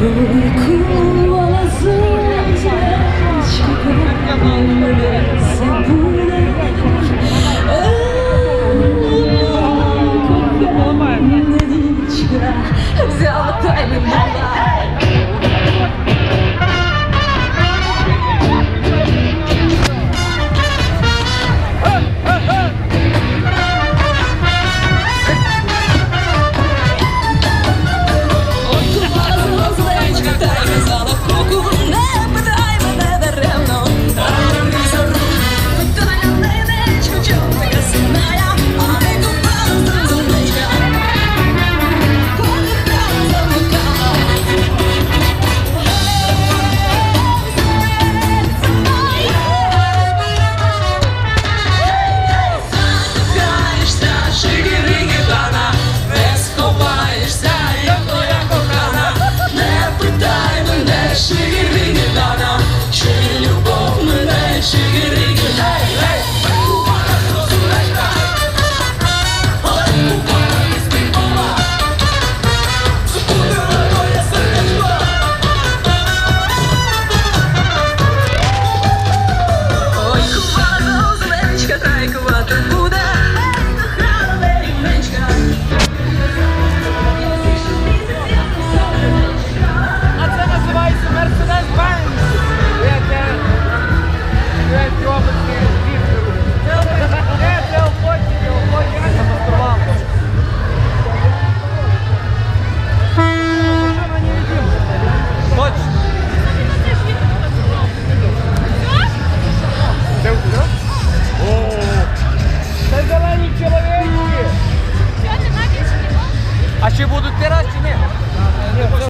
不哭，我自己去面对。Стануть чоловічки! А ще будуть терас чи?